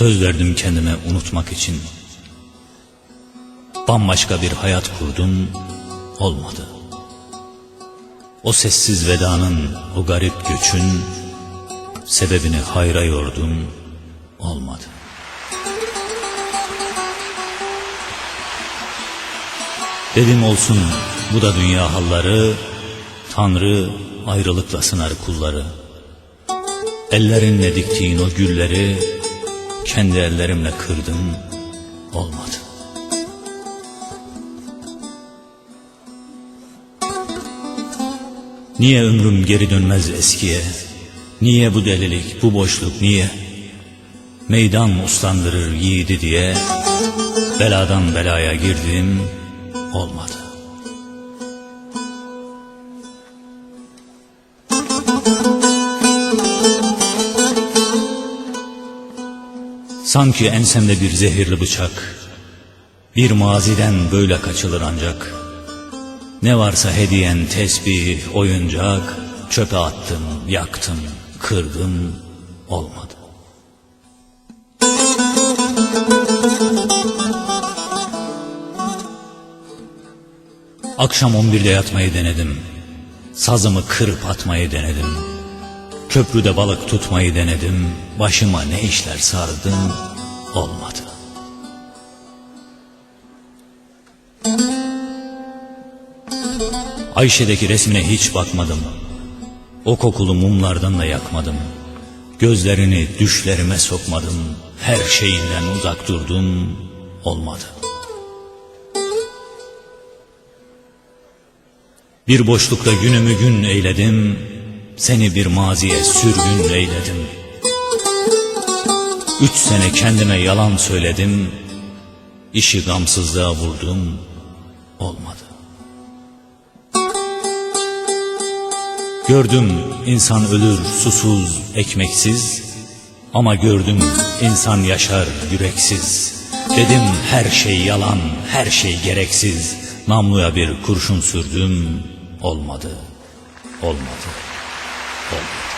Söz verdim kendime unutmak için. Bambaşka bir hayat kurdum, olmadı. O sessiz vedanın, o garip göçün sebebini hayra yordum, olmadı. Dedim olsun bu da dünya halları, Tanrı ayrılıkla sınar kulları. Ellerinle diktiğin o gülleri kendi ellerimle kırdım, olmadı. Niye ömrüm geri dönmez eskiye? Niye bu delilik, bu boşluk niye? Meydan uslandırır yiğidi diye Beladan belaya girdim, olmadı. Sanki ensemde bir zehirli bıçak Bir maziden böyle kaçılır ancak Ne varsa hediyen tesbih, oyuncak Çöpe attım, yaktım, kırdım Olmadı Akşam 11'de yatmayı denedim. Sazımı kırıp atmayı denedim. Köprüde balık tutmayı denedim. Başıma ne işler sardım Olmadı. Ayşe'deki resmine hiç bakmadım. O kokulu mumlardan da yakmadım. Gözlerini düşlerime sokmadım. Her şeyinden uzak durdum Olmadı Bir boşlukta günümü gün eyledim Seni bir maziye sürgün eyledim. Üç sene kendime yalan söyledim İşi gamsızlığa vurdum Olmadı. Gördüm insan ölür susuz, ekmeksiz Ama gördüm insan yaşar yüreksiz. Dedim her şey yalan, her şey gereksiz. Namluya bir kurşun sürdüm Olmadı, olmadı, olmadı